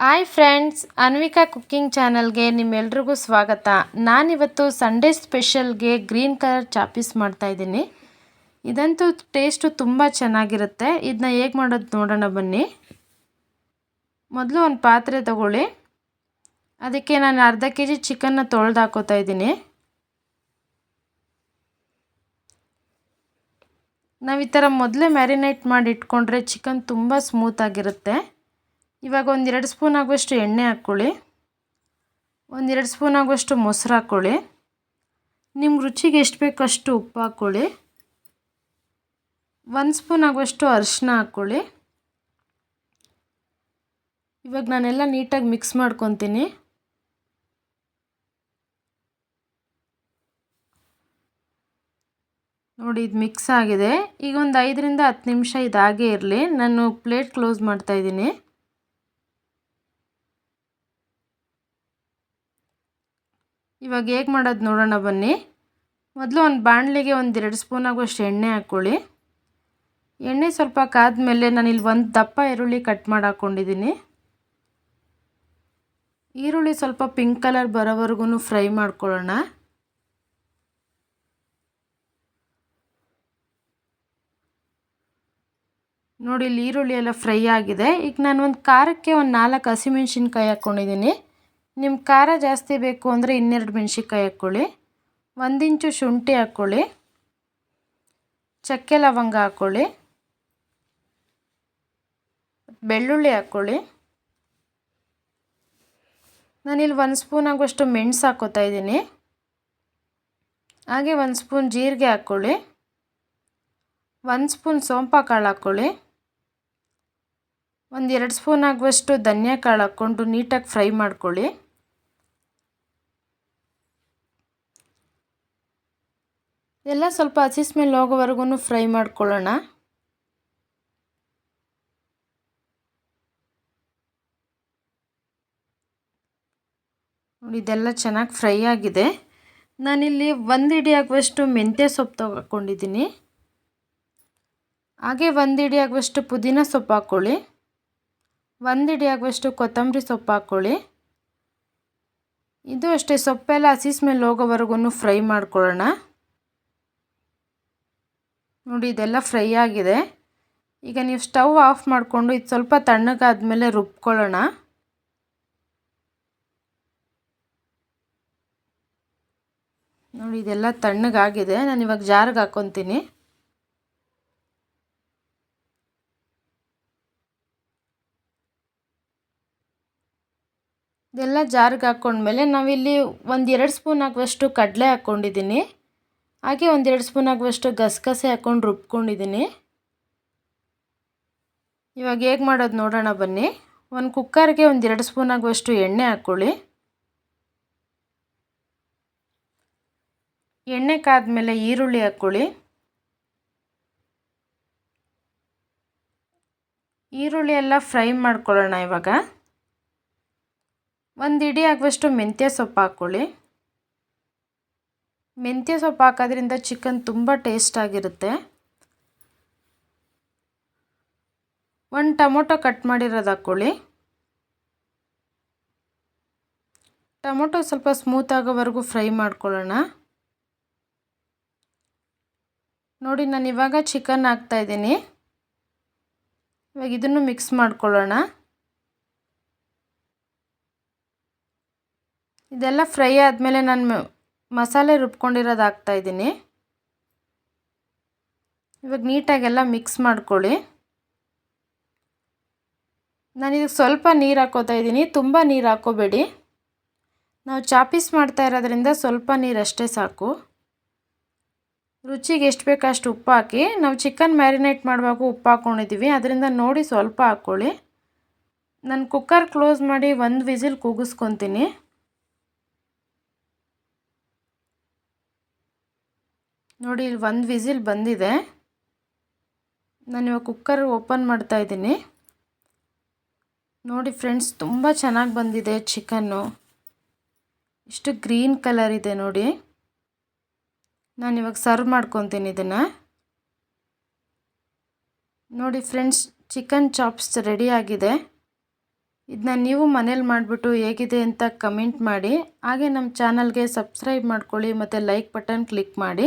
Hi friends Anvika cooking ಚಾನಲ್ಗೆ ನಿಮ್ಮೆಲ್ರಿಗೂ ಸ್ವಾಗತ. ನಾನಿವತ್ತು ಸಂಡೇ ಸ್ಪೆಷಲ್ಗೆ ಗ್ರೀನ್ ಕಲರ್ ಚಾಪೀಸ್ ಮಾಡ್ತಾಯಿದ್ದೀನಿ ಇದಂತೂ ಟೇಸ್ಟು ತುಂಬ ಚೆನ್ನಾಗಿರುತ್ತೆ. ಇದನ್ನ ಹೇಗೆ ಮಾಡೋದು ನೋಡೋಣ ಬನ್ನಿ. ಮೊದಲು ಒಂದು ಪಾತ್ರೆ ತಗೊಳ್ಳಿ. ಅದಕ್ಕೆ ನಾನು ಅರ್ಧ ಕೆ ಜಿ ಚಿಕನ್ನ ತೊಳೆದು ಹಾಕೋತಾ ಇದ್ದೀನಿ. ನಾವು ಈ ಥರ ಮೊದಲೇ ಮ್ಯಾರಿನೇಟ್ ಮಾಡಿ ಇಟ್ಕೊಂಡ್ರೆ ಚಿಕನ್ ತುಂಬ ಸ್ಮೂತಾಗಿರುತ್ತೆ ಇವಾಗ ಒಂದೆರಡು ಸ್ಪೂನ್ ಆಗುವಷ್ಟು ಎಣ್ಣೆ ಹಾಕ್ಕೊಳ್ಳಿ. ಒಂದೆರಡು ಸ್ಪೂನ್ ಆಗುವಷ್ಟು ಮೊಸರು ಹಾಕ್ಕೊಳ್ಳಿ. ನಿಮ್ಮ ರುಚಿಗೆ ಎಷ್ಟು ಬೇಕು ಅಷ್ಟು ಉಪ್ಪು ಹಾಕ್ಕೊಳ್ಳಿ. ಒಂದು ಸ್ಪೂನ್ ಆಗುವಷ್ಟು ಅರಿಶಿನ ಹಾಕ್ಕೊಳ್ಳಿ. ಇವಾಗ ನಾನೆಲ್ಲ ನೀಟಾಗಿ ಮಿಕ್ಸ್ ಮಾಡ್ಕೊತೀನಿ. ನೋಡಿ ಇದು ಮಿಕ್ಸ್ ಆಗಿದೆ. ಈಗ ಒಂದು ಐದರಿಂದ ಹತ್ತು ನಿಮಿಷ ಇದಾಗೇ ಇರಲಿ. ನಾನು ಪ್ಲೇಟ್ ಕ್ಲೋಸ್ ಮಾಡ್ತಾಯಿದ್ದೀನಿ ಇವಾಗ ಹೇಗೆ ಮಾಡೋದು ನೋಡೋಣ ಬನ್ನಿ. ಮೊದಲು ಒಂದು ಬಾಣಲೆಗೆ ಒಂದು ಎರಡು ಸ್ಪೂನ್ ಆಗುವಷ್ಟು ಎಣ್ಣೆ ಹಾಕ್ಕೊಳ್ಳಿ ಎಣ್ಣೆ ಸ್ವಲ್ಪ ಕಾದ್ಮೇಲೆ ನಾನು ಇಲ್ಲಿ ಒಂದು ದಪ್ಪ ಈರುಳ್ಳಿ ಕಟ್ ಮಾಡಿ ಹಾಕ್ಕೊಂಡಿದ್ದೀನಿ ಈರುಳ್ಳಿ ಸ್ವಲ್ಪ ಪಿಂಕ್ ಕಲರ್ ಬರೋವರೆಗೂ ಫ್ರೈ ಮಾಡ್ಕೊಳ್ಳೋಣ. ನೋಡಿ ಇಲ್ಲಿ ಈರುಳ್ಳಿ ಎಲ್ಲ ಫ್ರೈ ಆಗಿದೆ. ಈಗ ನಾನು ಒಂದು ಖಾರಕ್ಕೆ ಒಂದು ನಾಲ್ಕು ಹಸಿಮೆಣ್ಸಿನ್ಕಾಯಿ ಹಾಕ್ಕೊಂಡಿದ್ದೀನಿ ನಿಮ್ಮ ಖಾರ ಜಾಸ್ತಿ ಬೇಕು ಅಂದರೆ ಇನ್ನೆರಡು ಮೆಣ್ಸಿನ್ಕಾಯಿ ಹಾಕ್ಕೊಳ್ಳಿ ಒಂದಿಂಚು ಶುಂಠಿ ಹಾಕ್ಕೊಳ್ಳಿ ಚಕ್ಕೆ ಲವಂಗ ಹಾಕ್ಕೊಳ್ಳಿ ಬೆಳ್ಳುಳ್ಳಿ ಹಾಕ್ಕೊಳ್ಳಿ ನಾನಿಲ್ಲಿ ಒಂದು ಸ್ಪೂನ್ ಆಗುವಷ್ಟು ಮೆಣಸು ಹಾಕೋತಾ ಇದ್ದೀನಿ. ಹಾಗೆ ಒಂದು ಸ್ಪೂನ್ ಜೀರಿಗೆ ಹಾಕ್ಕೊಳ್ಳಿ ಒಂದು ಸ್ಪೂನ್ ಸೋಂಪಾ ಕಾಳು ಹಾಕ್ಕೊಳ್ಳಿ ಒಂದು ಎರಡು ಸ್ಪೂನ್ ಆಗುವಷ್ಟು ಧನಿಯಾ ಕಾಳು ಹಾಕ್ಕೊಂಡು ನೀಟಾಗಿ ಫ್ರೈ ಮಾಡ್ಕೊಳ್ಳಿ. ಎಲ್ಲ ಸ್ವಲ್ಪ ಹಸಿ ಸ್ಮೆಲ್ ಹೋಗೋವರೆಗೂ ಫ್ರೈ ಮಾಡ್ಕೊಳ್ಳೋಣ. ನೋಡಿ, ಇದೆಲ್ಲ ಚೆನ್ನಾಗಿ ಫ್ರೈ ಆಗಿದೆ. ನಾನಿಲ್ಲಿ ಒಂದು ಇಡಿ ಆಗುವಷ್ಟು ಮೆಂತ್ಯ ಸೊಪ್ಪು ತಗೊಂಡಿದ್ದೀನಿ. ಹಾಗೆ ಒಂದು ಇಡಿ ಆಗುವಷ್ಟು ಪುದೀನ ಸೊಪ್ಪು ಹಾಕ್ಕೊಳ್ಳಿ. ಒಂದು ಇಡಿ ಆಗುವಷ್ಟು ಕೊತ್ತಂಬರಿ ಸೊಪ್ಪು ಹಾಕ್ಕೊಳ್ಳಿ. ಇದು ಅಷ್ಟೇ, ಸೊಪ್ಪೆಲ್ಲ ಹಸಿ ಸ್ಮೆಲ್ ಹೋಗೋವರೆಗೂ ಫ್ರೈ ಮಾಡ್ಕೊಳ್ಳೋಣ. ನೋಡಿ, ಇದೆಲ್ಲ ಫ್ರೈ ಆಗಿದೆ. ಈಗ ನೀವು ಸ್ಟವ್ ಆಫ್ ಮಾಡಿಕೊಂಡು ಇದು ಸ್ವಲ್ಪ ತಣ್ಣಗಾದ ಮೇಲೆ ರುಬ್ಕೊಳ್ಳೋಣ. ನೋಡಿ, ಇದೆಲ್ಲ ತಣ್ಣಗಾಗಿದೆ. ನಾನು ಇವಾಗ ಜಾರಿಗೆ ಹಾಕ್ಕೊತೀನಿ ಇದೆಲ್ಲ ಜಾರಿಗೆ ಹಾಕ್ಕೊಂಡ್ಮೇಲೆ ನಾವಿಲ್ಲಿ ಒಂದು ಎರಡು ಸ್ಪೂನ್ ಹಾಕುವಷ್ಟು ಕಡಲೆ ಹಾಕ್ಕೊಂಡಿದ್ದೀನಿ. ಹಾಗೆ ಒಂದೆರಡು ಸ್ಪೂನ್ ಆಗುವಷ್ಟು ಗಸಗಸೆ ಹಾಕ್ಕೊಂಡು ರುಬ್ಕೊಂಡಿದ್ದೀನಿ. ಇವಾಗ ಹೇಗೆ ಮಾಡೋದು ನೋಡೋಣ ಬನ್ನಿ. ಒಂದು ಕುಕ್ಕರ್ಗೆ ಒಂದೆರಡು ಸ್ಪೂನ್ ಆಗುವಷ್ಟು ಎಣ್ಣೆ ಹಾಕ್ಕೊಳ್ಳಿ. ಎಣ್ಣೆ ಕಾದ್ಮೇಲೆ ಈರುಳ್ಳಿ ಹಾಕ್ಕೊಳ್ಳಿ. ಈರುಳ್ಳಿ ಎಲ್ಲ ಫ್ರೈ ಮಾಡ್ಕೊಳ್ಳೋಣ ಇವಾಗ. ಒಂದು ಇಡಿ ಆಗುವಷ್ಟು ಮೆಂತ್ಯ ಸೊಪ್ಪು ಹಾಕ್ಕೊಳ್ಳಿ. ಮೆಂತ್ಯ ಸೊಪ್ಪು ಹಾಕೋದ್ರಿಂದ ಚಿಕನ್ ತುಂಬ ಟೇಸ್ಟ್ ಆಗಿರುತ್ತೆ. ಒಂದು ಟೊಮೊಟೊ ಕಟ್ ಮಾಡಿರೋದು ಹಾಕ್ಕೊಳ್ಳಿ ಟೊಮೊಟೊ ಸ್ವಲ್ಪ ಸ್ಮೂತ್ ಆಗೋವರೆಗೂ ಫ್ರೈ ಮಾಡ್ಕೊಳ್ಳೋಣ. ನೋಡಿ, ನಾನು ಇವಾಗ ಚಿಕನ್ ಹಾಕ್ತಾಯಿದ್ದೀನಿ ಇವಾಗ ಇದನ್ನು ಮಿಕ್ಸ್ ಮಾಡ್ಕೊಳ್ಳೋಣ. ಇದೆಲ್ಲ ಫ್ರೈ ಆದಮೇಲೆ ನಾನು ಮಸಾಲೆ ರುಬ್ಕೊಂಡಿರೋದು ಹಾಕ್ತಾಯಿದ್ದೀನಿ ಇವಾಗ ನೀಟಾಗೆಲ್ಲ ಮಿಕ್ಸ್ ಮಾಡ್ಕೊಳ್ಳಿ. ನಾನು ಇದಕ್ಕೆ ಸ್ವಲ್ಪ ನೀರು ಹಾಕೋತಾ ಇದ್ದೀನಿ. ತುಂಬ ನೀರು ಹಾಕೋಬೇಡಿ. ನಾವು ಚಾಪೀಸ್ ಮಾಡ್ತಾ ಇರೋದ್ರಿಂದ ಸ್ವಲ್ಪ ನೀರು ಅಷ್ಟೇ ಸಾಕು. ರುಚಿಗೆ ಎಷ್ಟು ಬೇಕು ಅಷ್ಟು ಉಪ್ಪು ಹಾಕಿ, ನಾವು ಚಿಕನ್ ಮ್ಯಾರಿನೇಟ್ ಮಾಡುವಾಗ ಉಪ್ಪು ಹಾಕ್ಕೊಂಡಿದ್ದೀವಿ ಅದರಿಂದ ನೋಡಿ ಸ್ವಲ್ಪ ಹಾಕ್ಕೊಳ್ಳಿ ನಾನು ಕುಕ್ಕರ್ ಕ್ಲೋಸ್ ಮಾಡಿ ಒಂದು ವಿಸಿಲ್ ಕೂಗಿಸ್ಕೊತೀನಿ. ನೋಡಿ, ಇಲ್ಲಿ ಒಂದು ವಿಸಿಲ್ ಬಂದಿದೆ. ನಾನು ಇವಾಗ ಕುಕ್ಕರ್ ಓಪನ್ ಮಾಡ್ತಾ ಇದ್ದೀನಿ. ನೋಡಿ ಫ್ರೆಂಡ್ಸ್ ತುಂಬ ಚೆನ್ನಾಗಿ ಬಂದಿದೆ ಚಿಕನ್ನು ಇಷ್ಟು ಗ್ರೀನ್ ಕಲರ್ ಇದೆ ನೋಡಿ. ನಾನು ಇವಾಗ ಸರ್ವ್ ಮಾಡ್ಕೊತೀನಿ ಇದನ್ನು. ನೋಡಿ ಫ್ರೆಂಡ್ಸ್ ಚಿಕನ್ ಚಾಪ್ಸ್ ರೆಡಿ ಆಗಿದೆ. ಇದನ್ನ ನೀವು ಮನೇಲಿ ಮಾಡಿಬಿಟ್ಟು ಹೇಗಿದೆ ಅಂತ ಕಮೆಂಟ್ ಮಾಡಿ. ಹಾಗೆ ನಮ್ಮ ಚಾನಲ್ಗೆ ಸಬ್ಸ್ಕ್ರೈಬ್ ಮಾಡ್ಕೊಳ್ಳಿ ಮತ್ತು ಲೈಕ್ ಬಟನ್ ಕ್ಲಿಕ್ ಮಾಡಿ.